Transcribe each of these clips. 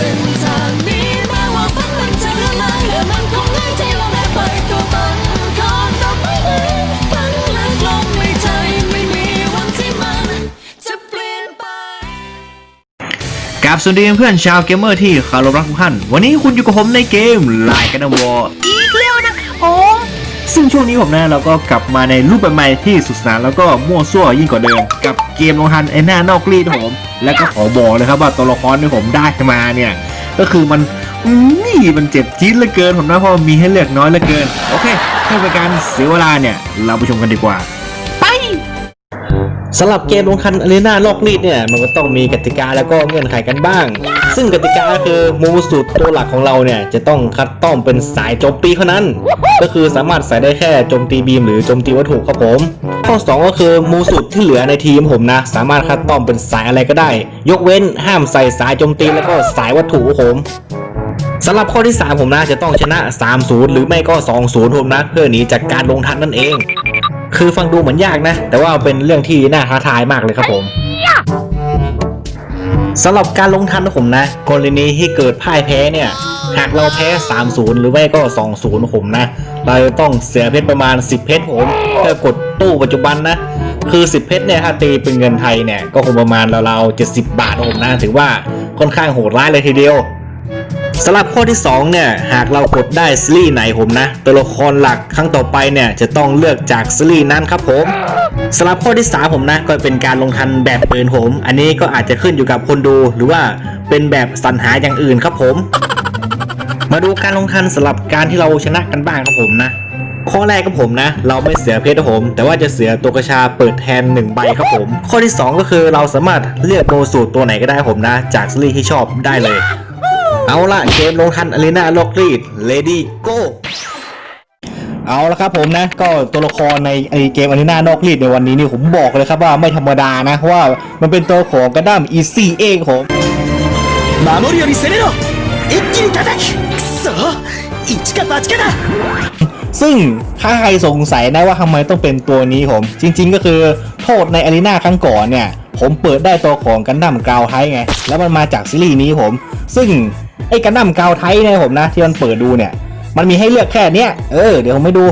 ส้นทางนี้แม้ว่าฝันมันจะละลายและมันคงง่ายที่เราได้ไปตัวตนของต่อไปนี้ฝันลึกลงในใจไม่มีวันที่มันจะเปลี่ยนไปกับสวัสดีเพื่อนชาวเกมเมอร์ที่คารพรักทุกท่าน วันนี้คุณอยู่กับผมในเกมไลน์กันนะวออีก ซึ่งช่วงนี้ผมนะเราก็กลับมาในรูปแบบใหม่ที่สุดสนานแล้วก็มั่วซั่วยิ่งกว่าเดิม กับเกมลงฮันไอหน้านอกรีดผม แล้วก็ขอบอกเลยครับว่าตัวละครที่ผมได้มาเนี่ย ก็คือมันนี่มันเจ็บจี๊ดเหลือเกินผมนะเพราะมันมีให้เลือกน้อยเหลือเกิน โอเคเพื่อเป็นการเสียเวลาเนี่ย เราไปชมกันดีกว่า สำหรับเกมลงทันอารีนาโลกรีดเนี่ยมันก็ต้องมีกติกาแล้วก็เงื่อนไขกันบ้าง ซึ่งกติกาคือมูสูตรตัวหลักของเราเนี่ยจะต้องคัดต้อมเป็นสายโจมตีเท่านั้น ก็คือสามารถใส่ได้แค่โจมตีบีมหรือโจมตีวัตถุครับผม ข้อ 2 ก็คือมูสูตรที่เหลือในทีมผมนะ สามารถคัดต้อมเป็นสายอะไรก็ได้ ยกเว้นห้ามใส่สายโจมตีแล้วก็สายวัตถุครับผมสำหรับข้อที่ 3 ผมนะจะต้องชนะ 3-0 หรือไม่ก็ 2-0 ผมนะ เพื่อหนีจากการลงทันนั่นเอง คือฟังดูเหมือนยากนะ แต่ว่าเป็นเรื่องที่น่าท้าทายมากเลยครับผมสำหรับการลงทันของผมนะ กรณีที่เกิดพ่ายแพ้เนี่ย หากเราแพ้ 3-0 หรือไม่ก็ 2-0 ผมนะ เราจะต้องเสียเพชรประมาณ 10 เพชรผมเพื่อกดตู้ปัจจุบันนะ คือ 10 เพชรเนี่ยถ้าตีเป็นเงินไทยเนี่ย ก็คงประมาณราวๆ70 บาทนะผมนะ ถือว่าค่อนข้างโหดร้ายเลยทีเดียว สำหรับข้อที่2เนี่ยหากเรากดได้ซีรีส์ไหนผมนะ ตัวละครหลักครั้งต่อไปเนี่ยจะต้องเลือกจากซีรีส์นั้นครับผมสำหรับข้อที่3ผมนะก็เป็นการลงทันแบบเปืนผม อันนี้ก็อาจจะขึ้นอยู่กับคนดูหรือว่าเป็นแบบสรรหาอย่างอื่นครับผม มาดูการลงทันสำหรับการที่เราชนะกันบ้างครับผมนะข้อแรกครับผมนะ เราไม่เสียเพชรครับผม แต่ว่าจะเสียตัวกระชาเปิดแทน 1 ใบครับผม ข้อที่ 2 ก็คือเราสามารถเลือกโบสูตรตัวไหนก็ได้ครับผมนะ จากซีรีส์ที่ชอบได้เลย เอาละเกมลงทันอารีนาล็อกรีดเลดี้โกเอาละครับผมนะก็ตัวละครในไอเกมอารีนานอกรีดในวันนี้นี่ผมบอกเลยครับว่าไม่ธรรมดานะว่ามันเป็นตัวของกระดั้มอีซี่เองผมมาโมริโอริเซเนโรเอ็กจินตะตักโซอิชิกะปาชิกะดะซึ่งถ้าใครสงสัยนะว่าทำไมต้องเป็นตัวนี้ผม จริง ๆ ก็คือโทษในอารีนาครั้งก่อนเนี่ย ผมเปิดได้ตัวของกันดั้มกราวไทไง แล้วมันมาจากซีรีส์นี้ผม ซึ่ง ไอ้กันดั้มกาวไทยเนี่ยผมนะ ที่มันเปิดดูเนี่ย มันมีให้เลือกแค่เนี้ยเออเดี๋ยวผมไม่ดู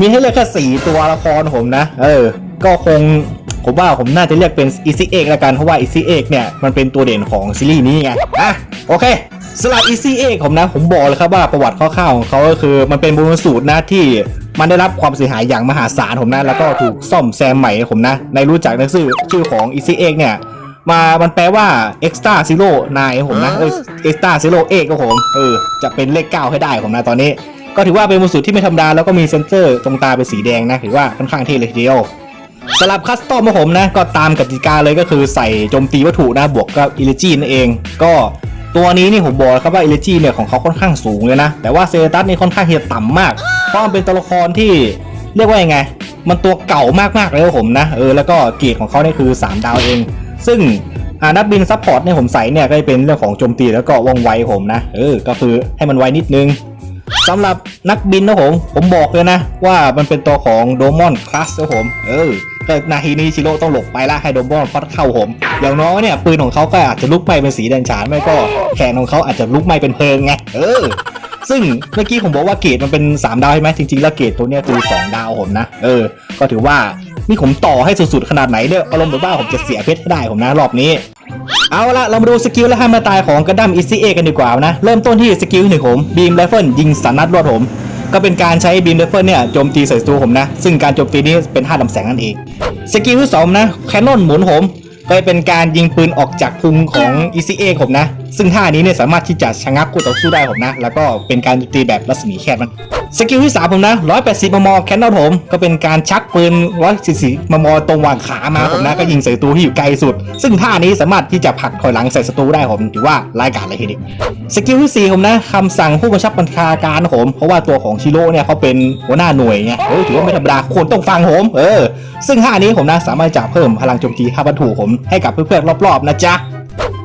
มีให้เลือกแค่สี่ตัวละครผมนะ เออ ก็คงผมว่าผมน่าจะเรียกเป็นอีซี่เอกละกัน เพราะว่าอีซี่เอกเนี่ย มันเป็นตัวเด่นของซีรีส์นี้ไงอะโอเคสำหรับอีซี่เอกผมนะ ผมบอกเลยครับว่าประวัติคร่าวๆของเขาก็คือมันเป็นบูรณสูตรนะที่มันได้รับความเสียหายอย่างมหาศาลผมนะ แล้วก็ถูกซ่อมแซมใหม่ผมนะ ในรู้จักในชื่อชื่อของอีซี่เอกเนี่ย มามันแปลว่า extra zero 9ผมนะเออ extra zero เอกก็ผมเออจะเป็นเลข 9 ให้ได้ผมนะตอนนี้ ก็ถือว่าเป็นมูลสูตรที่ไม่ธรรมดาแล้วก็มีเซนเซอร์ตรงตาเป็นสีแดงนะถือว่าค่อนข้างเท่เลยทีเดียวสำหรับคัสตอมของผมนะ ก็ตามกติกาเลยก็คือใส่โจมตีวัตถุนะบวกกับอิเลจีนั่นเอง ก็ตัวนี้นี่ผมบอกเลยครับว่าอิเลจีเนี่ยของเขาค่อนข้างสูงเลยนะ แต่ว่าเซตัสนี่ค่อนข้างที่จะต่ำมาก เพราะมันเป็นตัวละครที่เรียกว่ายังไง มันตัวเก่ามากๆเลยครับผมนะ เออแล้วก็เกียรติของเขาเนี่ยคือ 3 ดาวเอง ซึ่งนักบินซัพพอร์ตเนี่ยผมใส่เนี่ยก็จะเป็นเรื่องของโจมตีแล้วก็ว่องไวผมนะ เออ ก็คือให้มันไวนิดนึงสำหรับนักบินนะผม ผมบอกเลยนะ ว่ามันเป็นตัวของโดมอนคลาสนะผม เออก็นาทีนี้ชิโร่ต้องหลบไปละให้โดมอนฟัดเข้าผม อย่างน้อยเนี่ยปืนของเขาก็อาจจะลุกไหม้เป็นสีแดงฉานไม่ก็แขนของเขาอาจจะลุกไหม้เป็นเพลิงไง เออ ซึ่งเมื่อกี้ผมบอกว่าเกรดมันเป็น 3 ดาวใช่ไหมจริงๆแล้วเกรดตัวเนี้ยคือ2ดาวผมนะ เออ ก็ถือว่า นี่ผมต่อให้สุดๆขนาดไหนเนี่ยอารมณ์แบบว่าผมจะเสียเพชรให้ได้ผมนะรอบนี้ เอาละเรามาดูสกิลและห้ามาตายของกระดัมอีซีเอกันดีกว่านะ เริ่มต้นที่สกิลหนึ่งผมบีมไรเฟิลยิงสันนัดรวดผม ก็เป็นการใช้บีมไรเฟิลเนี่ยโจมตีใส่ศัตรูผมนะ ซึ่งการโจมตีนี้เป็นท่าลำแสงนั่นเองสกิลที่สองนะแคนนอนหมุนผมก็เป็นการยิงปืนออกจากพุงของ ECA ผมนะซึ่งท่านี้เนี่ยสามารถที่จะชะงักคู่ต่อสู้ได้ผมนะ แล้วก็เป็นการโจมตีแบบรัศมีแคบมันสกิลที่3ผมนะ 180 มม แคนนอนผม ก็เป็นการชักปืน 144 มม ตรงวางขามาผมนะ ก็ยิงใส่ศัตรูที่อยู่ไกลสุด ซึ่งท่านี้สามารถที่จะผลักถอยหลังใส่ศัตรูได้ผมถือว่าร้ายกาจเลยทีเดียวสกิลที่4ผมนะคำสั่งผู้บัญชาการผม เพราะว่าตัวของชิโร่เนี่ยเขาเป็นหัวหน้าหน่วยไงเออถือว่าไม่ธรรมดาคนต้องฟังผม เออ ซึ่งท่านี้ผมนะสามารถจะเพิ่มพลังโจมตีห้าวัตถุผมให้กับเพื่อนๆรอบๆนะจ๊ะ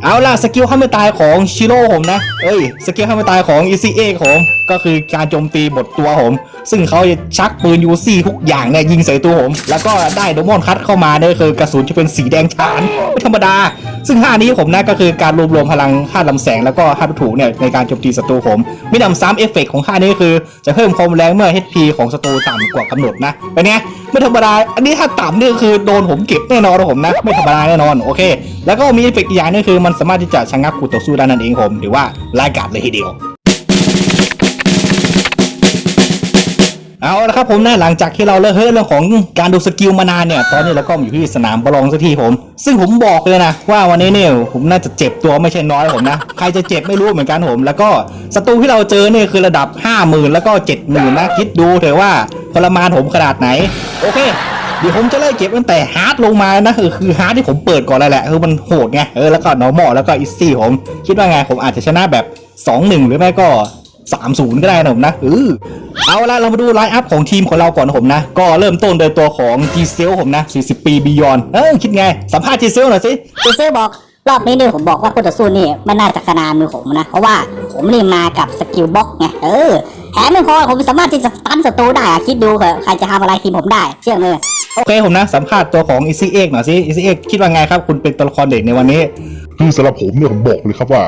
เอาล่ะสกิลข้าไม่ตายของชิโร่ผมนะ เอ้ยสกิลข้าไม่ตายของอีซีเอผมก็คือการโจมตีบทตัวผม ซึ่งเขาจะชักปืนยูซี่ทุกอย่างเนี่ยยิงใส่ตัวผม แล้วก็ได้โดมอนคัตเข้ามาเนี่ยคือกระสุนจะเป็นสีแดงฉานไม่ธรรมดา ซึ่งท่านี้ผมนะก็คือการรวบรวมพลังธาตุลำแสงแล้วก็ธาตุวัตถุเนี่ยในการโจมตีศัตรูผมมีหนำซ้ำเอฟเฟกต์ของท่านี้คือ จะเพิ่มความแรงเมื่อ HP ของศัตรูต่ำกว่ากำหนดนะเป็นไงไม่ธรรมดา อันนี้ถ้าต่ำนี่คือโดนผมเก็บแน่นอนนะผมนะ ไม่ธรรมดาแน่นอนโอเค แล้วก็มีเอฟเฟกอีกอย่างนึงคือมันสามารถที่จะชะงักคู่ต่อสู้ได้นั่นเองผมหรือว่าลายกาดเลยทีเดียวเอาละครับผมนะหลังจากที่เราเลิกเรื่องของการดูสกิลมานานเนี่ย ตอนนี้เราก็อยู่ที่สนามประลองสักทีผม ซึ่งผมบอกเลยนะว่าวันนี้เนี่ยผมน่าจะเจ็บตัวไม่ใช่น้อยผมนะ ใครจะเจ็บไม่รู้เหมือนกันผม แล้วก็ศัตรูที่เราเจอเนี่ยคือระดับ 5 0,000 แล้วก็ 70,000นะคิดดูเถอะว่าทรมานผมขนาดไหน โอเค เดี๋ยวผมจะไล่เก็บตั้งแต่ฮาร์ดลงมานะคือคือฮาร์ดที่ผมเปิดก่อนเลยแหละคือมันโหดไงเออแล้วก็ normal แล้วก็ easy ผมคิดว่าไงผมอาจจะชนะแบบ 2-1 หรือไม่ก็3-0 ก็ได้นะผมนะเออเอาละเรามาดูไลน์อัพของทีมของเราก่อนนะผมนะ ก็เริ่มต้นโดยตัวของ g c e l ผมนะ 40 ปีบียอนเออคิดไง สัมภาษณ์ g c e l หน่อยสิเจเซอร์บอก รอบนี้เนี่ยผมบอกว่าคู่ต่อสู้นี่ไม่น่าจะขนาดมือผมนะ เพราะว่าผมนี่มากับสกิลบล็อกไงเออ แถมไม่พอผมสามารถที่จะสตันศัตรูได้อะคิดดูเถอะใครจะทำอะไรทีมผมได้เชื่อเลยโอเคผมนะสัมภาษณ์ตัวของ Easy Egg หน่อยสิ Easy Egg คิดว่าไงครับ คุณเป็นตัวละครเด็กในวันนี้คือสำหรับผมเนี่ยผมบอกเลยครับว่า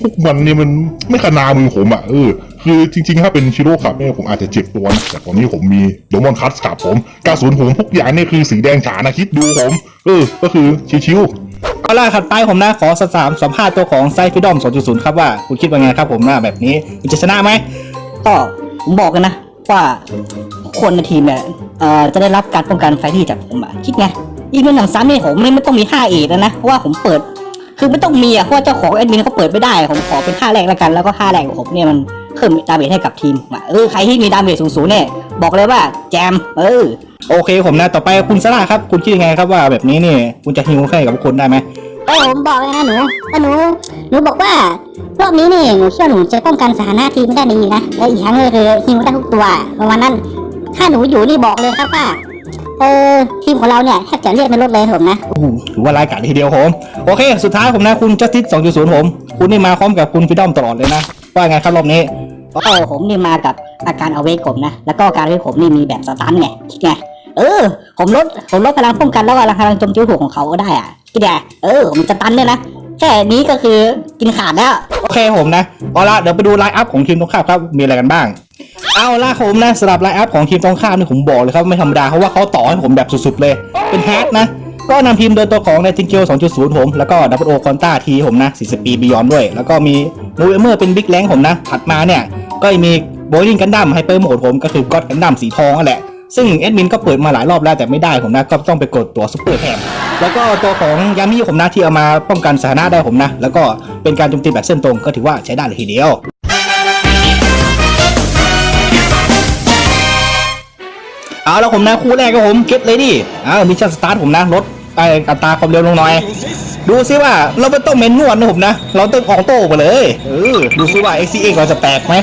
พวกมันเนี่ยมันไม่ขนามือผมอะเออคือจริงๆ ถ้าเป็นชิโร่ขับเนี่ยผมอาจจะเจ็บตัวนะแต่ตอนนี้ผมมีโดมอนคัสขับผมกระสุนผมทุกอย่างเนี่ยคือสีแดงฉานนะคิดดูผม เออ ก็คือชิวๆเอาล่ะถัดไปผมนะขอสามสัมภาษณ์ตัวของไซฟิดอม 2.0 ครับว่า คุณคิดว่าไงครับผมนะแบบนี้คุณจะชนะไหม ก็ผมบอกกันนะว่าคนในทีมเนี่ยจะได้รับการป้องกันไฟที่จากผมอะคิดไงอีกเงินหนังซ้ำเนี่ยผมไม่ไม่ต้องมี5เอกแล้วนะเพราะว่าผมเปิด คือไม่ต้องมีอะเพราะว่าเจ้าของแอดมินเขาเปิดไม่ได้ผมขอเป็นค่าแรกแล้วกันแล้วก็ค่าแรกของผมเนี่ยมันเพิ่มดาเมจให้กับทีมอะเออใครที่มีดาเมจสูงๆเนี่ยบอกเลยว่าแจม เออ โอเคผมนะต่อไปคุณซาร่าครับ คุณคิดยังไงครับว่าแบบนี้นี่คุณจะฮิวให้กับคุณได้ไหม เออผมบอกเลยนะหนูถ้าหนูหนูบอกว่ารอบนี้นี่หนูเชื่อหนูจะป้องกันสถานะทีมได้ดีนะและอีกครั้งก็คือฮิวได้ทุกตัวประมาณนั้น ถ้าหนูอยู่นี่บอกเลยครับว่าเออทีมของเราเนี่ยแทบจะเรียกไม่ลดเลยผมนะโอ้โหถือว่ารายการทีเดียวผมโอเค สุดท้ายผมนะคุณจัสติส2.0ผม คุณนี่มาพร้อมกับคุณฟิดอมตลอดเลยนะ ว่าไงครับรอบนี้เออผมนี่มากับอาการเอาเวกผมนะ แล้วก็การที่ผมนี่มีแบบสตันไงคิดไง เออ ผมลดผมลดพลังป้องกันแล้วก็พลังโจมตีถูกของเขาก็ได้อะคิดไงเออผมสตันเนี่ยนะแค่นี้ก็คือกินขาดแล้วโอเคผมนะเอาละเดี๋ยวไปดูไลน์อัพของทีมตรงข้ามครับมีอะไรกันบ้างเอาละผมนะสำหรับไลน์อัพของทีมตรงข้ามนี่ผมบอกเลยครับไม่ธรรมดาเพราะว่าเขาต่อให้ผมแบบสุดๆเลย เป็นแฮกนะก็นำทีมโดยตัวของในทิงเกิล2.0 ผม แล้วก็ดับเบิลโอคอนต้าทีผมนะ 40 ปีบียอนด้วย แล้วก็มีโนเวเมอร์เป็นบิ๊กแรงผมนะ ถัดมาเนี่ย ก็มีโบลิ่งกันดั้มไฮเปอร์โหมดผมก็คือก็อดกันดั้มสีทองนั่นแหละ ซึ่งแอดมินก็เปิดมาหลายรอบแล้วแต่ไม่ได้ผมนะก็ต้องไปกดตัวซุปเปอร์แทนแล้วก็ตัวของยามิผมนะที่เอามาป้องกันสถานะได้ผมนะ แล้วก็เป็นการโจมตีแบบเส้นตรงก็ถือว่าใช้ได้เลยทีเดียวเอาแล้วผมนะคู่แรกก็ผมเก็ตเลยดิอ้าวมิชชั่นสตาร์ทผมนะลดไออัตราความเร็วลงหน่อย ดูซิว่าเราไม่ต้องเมนนวดนะผมนะ เราต้องออกโต้ไปเลยเออดูซิว่า XCX เราจะแตกไหม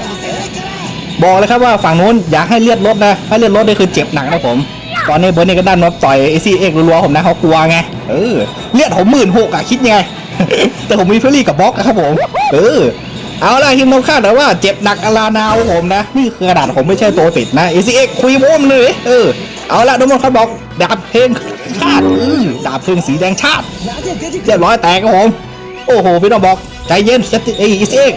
บอกเลยครับว่าฝั่งนู้นอยากให้เลือดลดนะถ้าเลือดลดนี่คือเจ็บหนักนะผม ตอนนี้เบอร์นี่ก็ด้านนบต่อย XCX รัวๆผมนะเขากลัวไงเออเลือดผมหมื่นหกอะคิดไง แต่ผมมีเฟรรี่กับบล็อกอะครับผม เออเอาล่ะทีมตรงข้ามแต่ว่าเจ็บหนักอลานาวผมนะ นี่คือกระดาษผมไม่ใช่ตัวติดนะ XCX คุยโม้มเลยเออเอาละโดมอนเขาบอกดาบเพลงชาติอือดาบเพลงสีแดงชาติเรียบร้อยแตกครับผมโอ้โหพี่ต้องบอก ใจเย็นเซตเอ้อีสเอก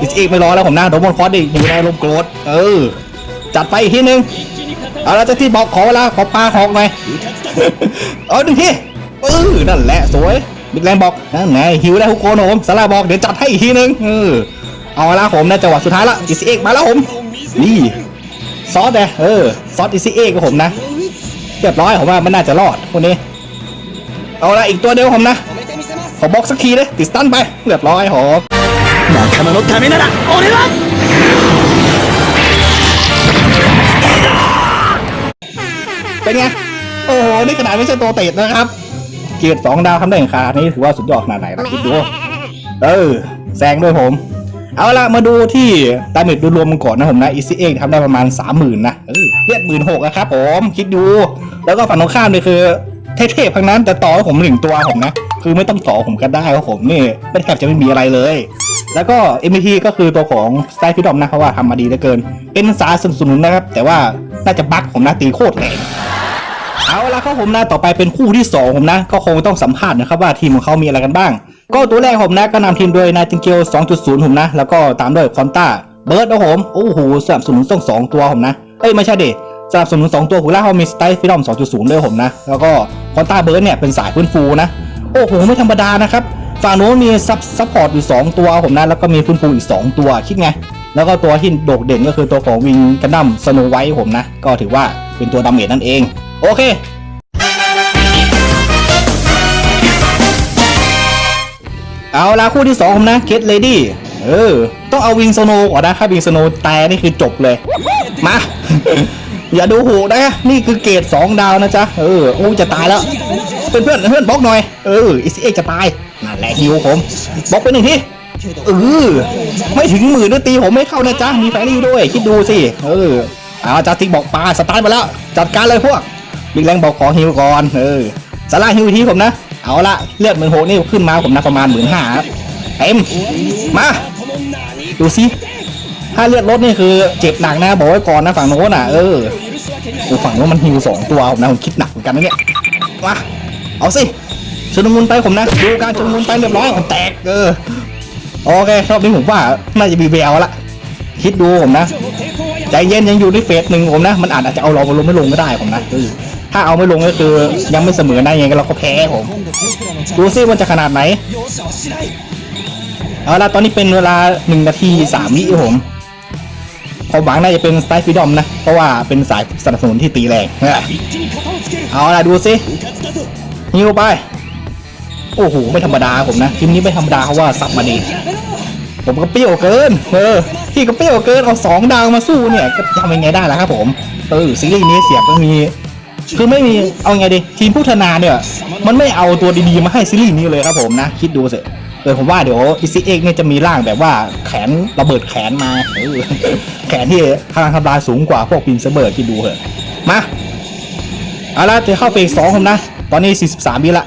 อีสเอกไม่รอแล้วผมนะโดมอนคอร์ดดิอยู่ในอารมโกรธเออ จัดไปอีกทีนึงเอาละเจ้าที่บอกขอเวลาขอปลาหอกหน่อยเอาหนึ่งทีเออนั่นแหละสวยบิ๊กแรงบอกนั่นไงหิวได้ทุกคนผมสาราบอกเดี๋ยวจัดให้อีกทีนึงเออเอาละผมนะจังหวะสุดท้ายละอีสเอกมาแล้วผมนี่ซอสเนี่ยเออซอสอีสเอกกับผมนะเรียบร้อยผมว่ามันน่าจะรอดคนนี้ เอาละอีกตัวเดียวผมนะ ขอบล็อกสักทีเลยติดสตันไป เรียบร้อยหอม 仲間のためなら俺は เป็นไง โอ้โห นี่ขนาดไม่ใช่ตัวติดนะครับ เกียรติสองดาวทำได้ขนาดนี้ถือว่าสุดยอดขนาดไหนนะคิดดู เออ แซงด้วยผม เอาละมาดูที่ดาเมจรวมๆมันก่อนนะผมนะอีซีเอ็กทำได้ประมาณ 30,000นะเออเลือดหมื่นหกนะครับผม คิดดู แล้วก็ฝั่งตรงข้ามเลยคือ เทพๆทั้งนั้นแต่ต่อผมหนึ่งตัวผมนะ คือไม่ต้องต่อผมก็ได้เพราะผมนี่ไม่แทบจะไม่มีอะไรเลย แล้วก็ MVP ก็คือตัวของ s t y l e Freedom นะเพราะว่าทำมาดีเหลือเกิน เป็นสาสนับสนุนนะครับ แต่ว่าน่าจะบั๊กผมนะตีโคตรแรงเอาละครับผมนะต่อไปเป็นคู่ที่ 2 ผมนะ ก็คงต้องสัมภาษณ์นะครับว่าทีมของเขามีอะไรกันบ้าง ก็ตัวแรกผมนะก็นำทีมโดยนายติงเกล2.0 ผมนะ แล้วก็ตามด้วยคอนต้าเบิร์ดนะผมโอ้โหสนับสนุนต้องสองตัวผมนะเอ้ยไม่ใช่เด็ สนับสนุน2ตัวหูล่าเขามีสไตล์ฟิลอม2.0 ด้วยผมนะ แล้วก็คอนต้าเบิร์ดเนี่ยเป็นสายฟื้นฟูนะ โอ้โห ไม่ธรรมดานะครับ ฝั่งโน้นมีซับซัพพอร์ตอยู่ 2 ตัวผมนะ แล้วก็มีฟื้นฟูอีก 2 ตัวคิดไง แล้วก็ตัวที่โดดเด่นก็คือตัวของวิงกันดั้มสโนไวท์ผมนะ ก็ถือว่าเป็นตัวดาเมจนั่นเอง โอเคเอาละคู่ที่สองผมนะเคทเลดี้เออ ต้องเอาวิงสโนก่อนนะ ถ้าวิงสโนตายนี่คือจบเลย มา อย่าดูหูนะ นี่คือเกรดสองดาวนะจ๊ะ เออโอ้จะตายแล้วเพื่อนเพื่อนเพื่อนบล็อกหน่อย เอออีซีเอจะตายนั่นแหละฮิวผมบล็อกไปหนึ่งทีเออไม่ถึงหมื่นด้วยตีผมไม่เข้านะจ๊ะ มีแฟรี่ด้วย คิดดูสิ เออเอาจัสติกบอกปลาสตาร์ทมาแล้ว จัดการเลยพวกบิ๊กแรงบอกขอฮิวก่อน เออสาราฮิวทีผมนะ เอาละเลือดเหมื่นโหนี่ขึ้นมาผมนะประมาณหมื่นห้าเต็ม มา ดูสิถ้าเลือดลดนี่คือเจ็บหนักนะ บอกไว้ก่อนนะฝั่งโน้นอะ เออ โอ้ฝั่งโน้นมันฮิวสองตัวนะผมคิดหนักเหมือนกันนะเนี่ยมาเอาสิชุนมุนไปผมนะดูการชุนมุนไปเรียบร้อยผมแตกเออโอเครอบนี้ผมว่าน่าจะมีแววละคิดดูผมนะใจเย็นยังอยู่ในเฟสหนึ่งผมนะ มันอาจจะเอาเราไปลงไม่ลงก็ได้ผมนะเออถ้าเอาไม่ลงก็คือยังไม่เสมอได้ยังไงเราก็แพ้ผมดูซิมันจะขนาดไหนเอาละตอนนี้เป็นเวลาหนึ่งนาทีสามวิผม ความหวังน่าจะเป็นสไตล์ฟิดอมนะ เพราะว่าเป็นสายสนับสนุนที่ตีแรงเออเอาละดูซิฮิวไป โอ้โห ไม่ธรรมดาผมนะทีมนี้ไม่ธรรมดาเพราะว่าซับมาดีผมก็เปรี้ยวเกิน เออพี่ก็เปรี้ยวเกินเอาสองดาวมาสู้เนี่ยก็ทำยังไงได้ล่ะครับผมเออซีรีส์นี้เสียบมันมีคือไม่มีเอาไงดีทีมผู้ธนาเนี่ย มันไม่เอาตัวดีๆมาให้ซีรีส์นี้เลยครับผมนะ คิดดูสิเออผมว่าเดี๋ยวอีซีเอ็กเนี่ยจะมีร่างแบบว่าแขนระเบิดแขนมาแขนที่พลังทำลายสูงกว่าพวกปินเซเบิร์คิดดูเถอะมาเอาละจะเข้าเฟสสองผมนะ ตอนนี้ 43วิละ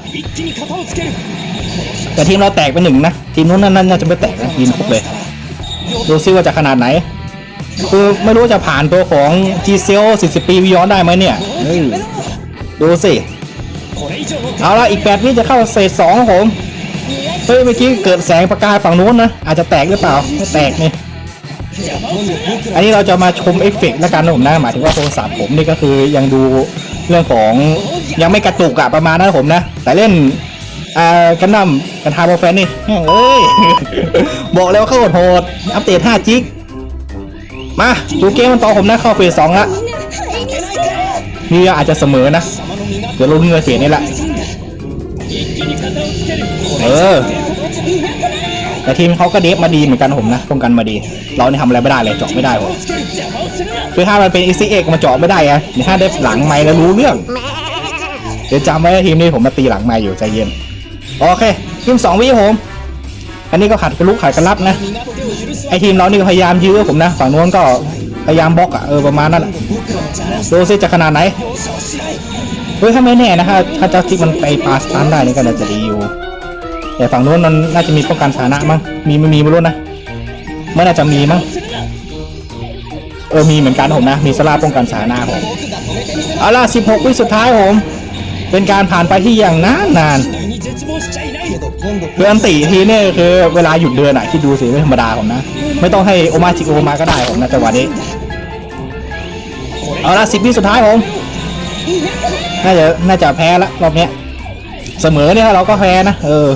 แต่ทีมเราแตกไปหนึ่งนะ ทีมนู้นนั่นน่าจะไม่แตกนะทีมครบเลย ดูซิว่าจะขนาดไหน คือไม่รู้จะผ่านตัวของ g c l 40 ปีวิยอนได้ไหมเนี่ยดูสิ เอาละอีก8วิจะเข้าเฟสสองผม เฮ้ยเมื่อกี้เกิดแสงประกายฝั่งนู้นนะ อาจจะแตกหรือเปล่าไม่แตกนี่อันนี้เราจะมาชมเอฟเฟกต์แล้วกันนะผมนะหมายถึงว่าโทรศัพท์ผมนี่ก็คือยังดูเรื่องของยังไม่กระตุกอะประมาณนั้นผมนะ แต่เล่นอ่ากันนำกันทาโมแฟนนี่เอ้ย บอกแล้วาเข้าโหดอัปเดต5จิกมาดูเกมมันต่อผมนะเข้าเฟสสองละนี่อาจจะเสมอนะ เดี๋ยวลุ้นเงินเสียนี่แหละ เออ แต่ทีมเขาก็เดฟมาดีเหมือนกันผมนะป้องกันมาดี เราเนี่ยทำอะไรไม่ได้เลยเจาะไม่ได้ผมคือถ้ามันเป็นอีซีเอกมาเจาะไม่ได้ไงเดี๋ยวถ้าเดฟหลังไม้แล้วรู้เรื่อง เดี๋ยวจำไว้ทีมนี้ผมมาตีหลังไม้อยู่ใจเย็น โอเคทีมสองวิผม อันนี้ก็ขัดกันลุกขัดกันรับนะ ไอทีมเรานี่ก็พยายามยื้อผมนะ ฝั่งนู้นก็พยายามบล็อกอะเออประมาณนั้นดูซิจะขนาดไหน เฮ้ยถ้าไม่แน่นะถ้าถ้าเจ้าทิกมันไปปาสตันได้นี่ก็น่าจะดีอยู่ แต่ฝั่งนู้นมันน่าจะมีป้องกันฐานะมั้ง มีไม่มีไม่รู้นะไม่น่าจะมีมั้ง เออมีเหมือนกันผมนะ มีสลาป้องกันฐานะผมเอาล่ะ16 วิสุดท้ายผม เป็นการผ่านไปที่อย่างนานนานคืออันติทีนี่คือเวลาหยุดเดินอะคิดดูสิไม่ธรรมดาผมนะ ไม่ต้องให้โอมาจิโอมาก็ได้ผมนะจังหวะนี้ เอาละสิบวิสุดท้ายผม น่าจะน่าจะแพ้ละรอบเนี้ย เสมอเนี่ยเราก็แพ้นะ เออ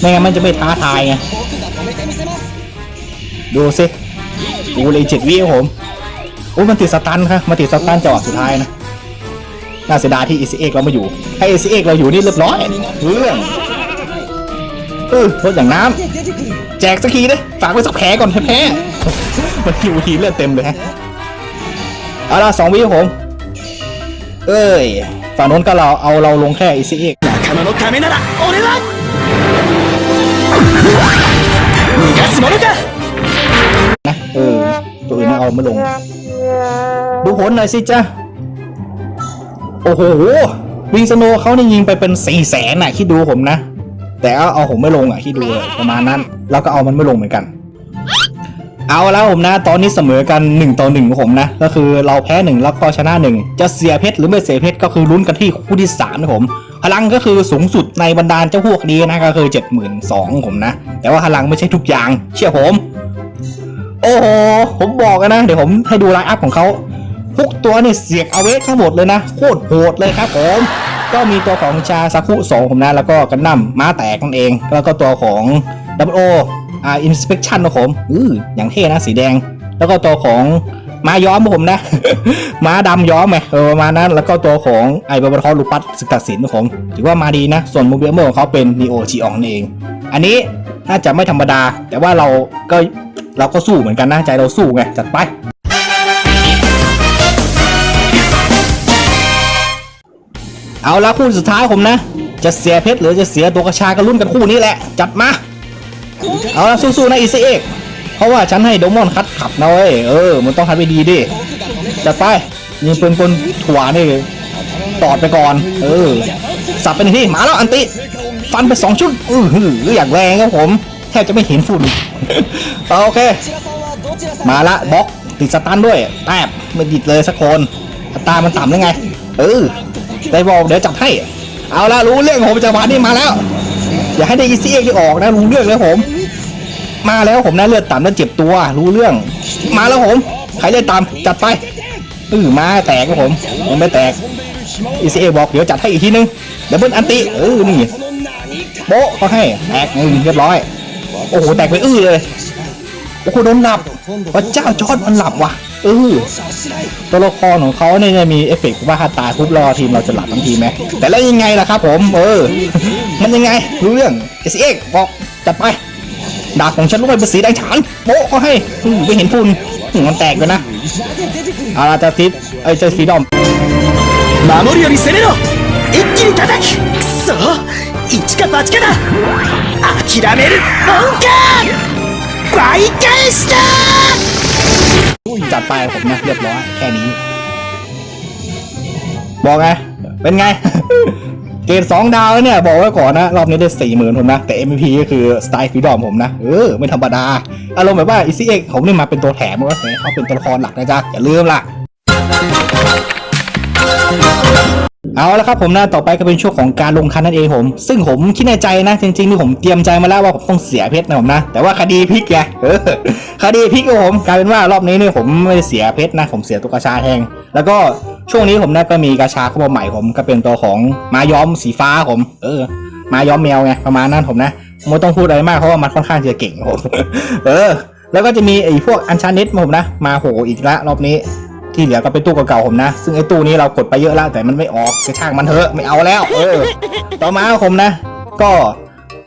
ไม่งั้นมันจะไม่ท้าทายไง ดูสิดูเลยเจ็ดวิครับผมโอ้มันติดสตันครับมันติดสตันจังหวะสุดท้ายนะ น่าเสียดายที่ e c x เอกเราไม่อยู่ให้ e c x เอกเราอยู่นี่เรียบร้อยเรื่องเออรถอย่างน้ำแจกสักทีเดิฝากไว้สักแผลก่อนแพ้มันคิวทีเลือดเต็มเลยฮะเอาละสองวิครับผม เอ้ย ฝั่งโน้นก็เราเอาเราลงแค่ e c x 仲間のためなら俺は逃がすものか นะ เออ ตัวอื่นไม่เอาไม่ลง ดูผลหน่อยสิจ้าโอ้โห วิงสโนเขานี่ยิงไปเป็นสี่แสนน่ะคิดดูผมนะ แต่เอาเอาผมไม่ลงอ่ะคิดดูเลยประมาณนั้น แล้วก็เอามันไม่ลงเหมือนกัน เอาแล้วผมนะ ตอนนี้เสมอกัน1ต่อ1ของผมนะ ก็คือเราแพ้1แล้วก็ชนะ 1 จะเสียเพชรหรือไม่เสียเพชรก็คือลุ้นกันที่คู่ที่3นะผม พลังก็คือสูงสุดในบรรดาเจ้าพวกนี้นะก็คือ 72,000ของผมนะ แต่ว่าพลังไม่ใช่ทุกอย่าง เชื่อผม โอ้โห ผมบอกกันนะ เดี๋ยวผมให้ดูไลน์อัพของเขาพวกตัวนี่เสียกเอาเวททั้งหมดเลยนะโคตรโหดเลยครับผมก็มีตัวของชาซาคุสองผมนะแล้วก็กันดั้มม้าแตกนั่นเอง แล้วก็ตัวของดับโอ อ่าอินสเปคชั่นนะผมอืออย่างเท่นะสีแดง แล้วก็ตัวของม้าย้อมผมนะ ม้าดำย้อมไงเออประมาณนั้น แล้วก็ตัวของไอ้บาบาทอลูปัสศึกตัดสินนะผมถือว่ามาดีนะ ส่วนมูเบียเมอร์ของเขาเป็นนีโอจีอองนั่นเอง อันนี้น่าจะไม่ธรรมดา แต่ว่าเราก็เราก็สู้เหมือนกันนะ ใจเราสู้ไง จัดไปเอาละคู่สุดท้ายผมนะ จะเสียเพชรหรือจะเสียตัวกระชาก็รุ่นกันคู่นี้แหละ จัดมา เอาละสู้ๆนะอีซีเอกเพราะว่าฉันให้โดมอนคัดขับนะเว้ยเออ มันต้องคัดไปดีดิจัดไปยิงปืนกลถั่วนี่ตอดไปก่อน เออ สับไปหนึ่งที่มาแล้วอันติ ฟันไปสองชุดอือหืออย่างแรงครับผม แทบจะไม่เห็นฝุ่นโอเค มาละบล็อกติดสตันด้วยแอบไม่ดิดเลยสักคนตามันต่ำได้ไง เออได้บอกเดี๋ยวจับให้ เอาละรู้เรื่องผมจังหวะนี้มาแล้ว อย่าให้ได้อีซี่เอ็กที่ออกนะรู้เรื่องเลยผม มาแล้วผมนะเลือดต่ำแล้วเจ็บตัว รู้เรื่อง มาแล้วผมใครเลือดต่ำจัดไปเออมาแตกครับผมยังไม่แตกอีซีเอบอกเดี๋ยวจัดให้อีกทีนึงเดี๋ยวเบิ้ลอันติเออนี่โบ๊ะเขาให้แตกนึ่เรียบร้อย โอ้โหแตกไปอื้อเลยโอ้โหโดนหลับพระเจ้าจอดมันหลับว่ะเออตัวละครของเขาเนี่ยมีเอฟเฟกต์ว่าถ้าตายปุ๊บรอทีมเราจะหลับทันทีไหมแต่แล้วยังไงล่ะครับผม เออ มันยังไงรู้เรื่องเอสเอ็กบอกจัดไป ดาบของฉันลูกไปเป็นสีแดงฉานโป๊ะเขาให้อือไม่เห็นฝุ่นอืมมันแตกเลยนะเอาล่ะจะทิปไอ้ยเจะฟีดอม 守るより攻めろ一気に叩くくそ一か八かだ諦める本か倍返しだ จัดไปผมนะเรียบร้อยแค่นี้ บอกไง เป็นไง เกรดสองดาวแล้วเนี่ย บอกไว้ก่อนนะ รอบนี้ได้สี่หมื่นผมนะ แต่ MVP ก็คือสไตล์ฟีดอมผมนะ เออ ไม่ธรรมดา อารมณ์แบบว่าอีซี่เอ็กผมนี่มาเป็นตัวแถมว่าเขาเป็นตัวละครหลักนะจ๊ะ อย่าลืมล่ะเอาละครับผมนะต่อไปก็เป็นช่วงของการลงคันนั่นเองผม ซึ่งผมคิดในใจนะ จริงๆนี่ผมเตรียมใจมาแล้วว่าผมต้องเสียเพชรนะผมนะ แต่ว่าคดีพลิกไงเออคดีพลิกของผมกลายเป็นว่ารอบนี้เนี่ยผมไม่ได้เสียเพชรนะ ผมเสียตัวกระชาแทงแล้วก็ ช่วงนี้ผมนะก็มีกระชาเข้ามาใหม่ผมก็เป็นตัวของมาย้อมสีฟ้าผม เออ มาย้อมแมวไงประมาณนั้นผมนะไม่ต้องพูดอะไรมากเพราะว่ามันค่อนข้างจะเก่งผมเออ แล้วก็จะมีไอ้พวกอันชานิดผมนะมาโหอีกละรอบนี้ที่เหลือก็เป็นตู้เก่าๆผมนะ ซึ่งไอ้ตู้นี้เรากดไปเยอะแล้วแต่มันไม่ออกกระช่างมันเถอะไม่เอาแล้ว เออ ต่อมาผมนะ ก็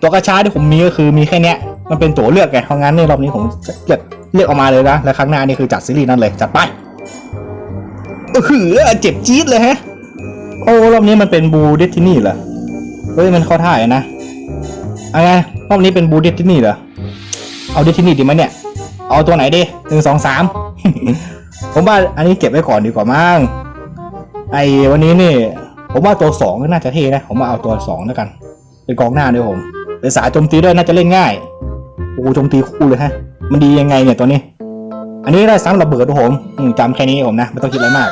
ตัวกระชาที่ผมมีก็คือมีแค่เนี้ยมันเป็นตัวเลือกไงเพราะงั้นในรอบนี้ผมจะเลือกเลือกออกมาเลยนะแล้วครั้งหน้านี่คือจัดซีรีส์นั่นเลยจัดไป หือเจ็บจี๊ดเลยฮะ โอ้รอบนี้มันเป็นบูเดตินี่เหรอ เฮ้ยมันเข้าท่ายนะอาไงรอบนี้เป็นบูเดตินี่เหรอ เอาเดตินี่ดีไหมเนี่ย เอาตัวไหนดีหนึ่งสองสามผมว่าอันนี้เก็บไว้ก่อนดีกว่ามั้ง ไอ้วันนี้นี่ ผมว่าตัวสองน่าจะเท่นะ ผมว่าเอาตัวสองแล้วกัน เป็นกองหน้าด้วยผมเป็นสายโจมตีด้วยน่าจะเล่นง่าย โอ้โหโจมตีคู่เลยฮะ มันดียังไงเนี่ยตัวนี้ อันนี้ได้ซ้ำระเบิดด้วยผมอืมจำแค่นี้ผมนะไม่ต้องคิดอะไรมาก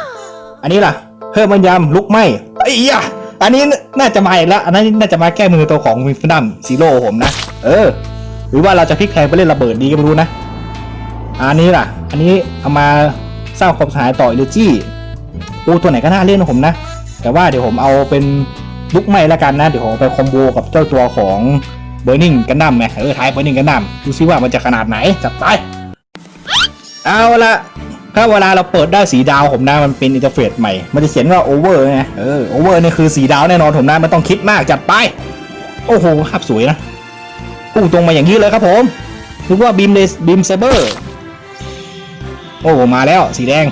อันนี้ล่ะ เพิ่มมันยำลุกไหมไอ้ยะอันนี้น่าจะมาอีกแล้วอันนั้นน่าจะมาแก้มือตัวของวินฟดัมซีโร่ผมนะ เออ หรือว่าเราจะพลิกแพลงไปเล่นระเบิดดีก็ไม่รู้นะ อันนี้ล่ะ อันนี้เอามาสร้างความสหายต่อเอเนจีโอ้ตัวไหนก็น่าเล่นนะผมนะ แต่ว่าเดี๋ยวผมเอาเป็นลุกไหมละกันนะ เดี๋ยวผมไปคอมโบกับเจ้าตัวของเบอร์นิงกันดั้มไงเออท้ายเบอร์นิงกันดั้มดูซิว่ามันจะขนาดไหนจัดไป เอาละถ้าเวลาเราเปิดได้สีดาวผมนะมันเป็นอินเทอร์เฟซใหม่ มันจะเขียนว่าโอเวอร์ไงเออโอเวอร์นี่คือสีดาวแน่นอนผมนะมันต้องคิดมากจัดไป โอ้โหภาพสวยนะพุ่งตรงมาอย่างนี้เลยครับผมนึกว่าบีมเลสบีมเซเบอร์โอ้มาแล้วสีแดง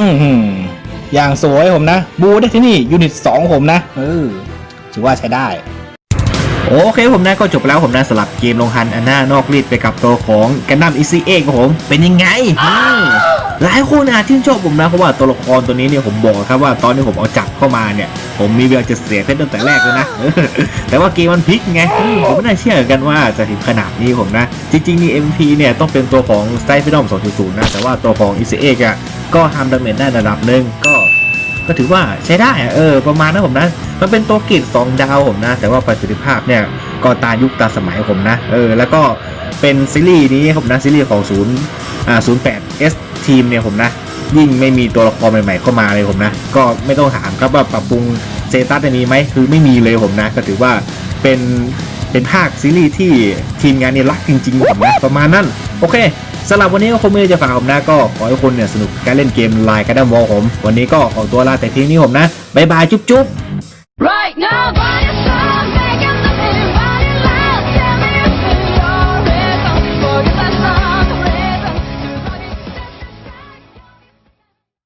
อือหืออย่างสวยผมนะ บูได้ที่นี่ยูนิตสองผมนะเออถือว่าใช้ได้ โอเคผมนะก็จบแล้วผมนะสลับเกมลงฮันอันหน้านอกรีดไปกับตัวของกันดั้มอีซีเครับผมเป็นยังไงอืมหลายคนอาจชื่นชอบผมนะเพราะว่าตัวละครตัวนี้เนี่ยผมบอกครับว่าตอนที่ผมเอาจับเข้ามาเนี่ยผมมีเวลจะเสียเพชรตั้งแต่แรกเลยนะเออแต่ว่าเกมมันพลิกไงอืมผมไม่น่าเชื่อเหมือนกันว่าจะถึงขนาดนี้ผมนะ จริงๆนี่ MP เนี่ยต้องเป็นตัวของ s t y p h e n o m 2.0 นะ แต่ว่าตัวของ e c a อะก็ทำดาเมจได้ระดับหนึ่งก็ ก็ถือว่าใช้ได้เออประมาณนั้นผมนะ มันเป็นตัวเกรด2ดาวผมนะ แต่ว่าประสิทธิภาพเนี่ยก็ตามยุคตามสมัยผมนะเออแล้วก็เป็นซีรีส์นี้ผมนะซีรีส์ของ0อ่า08 S ทีมเนี่ยผมนะยิ่งไม่มีตัวละครใหม่ๆเข้ามาเลยผมนะ ก็ไม่ต้องถามครับว่าปรับปรุงเซตัสจะมีไหมคือไม่มีเลยผมนะ ก็ถือว่าเป็นเป็นภาคซีรีส์ที่ทีมงานนี่รักจริงๆผมนะประมาณนั้น โอเค สำหรับวันนี้ก็คงไม่ได้จะฝากผมนะก็ขอให้คุณเนี่ยสนุกการเล่นเกมไลน์กระดัมวอลผม วันนี้ก็ขอตัวลาแต่เพียงนี้ผมนะบ๊ายบายจุ๊บๆ Right now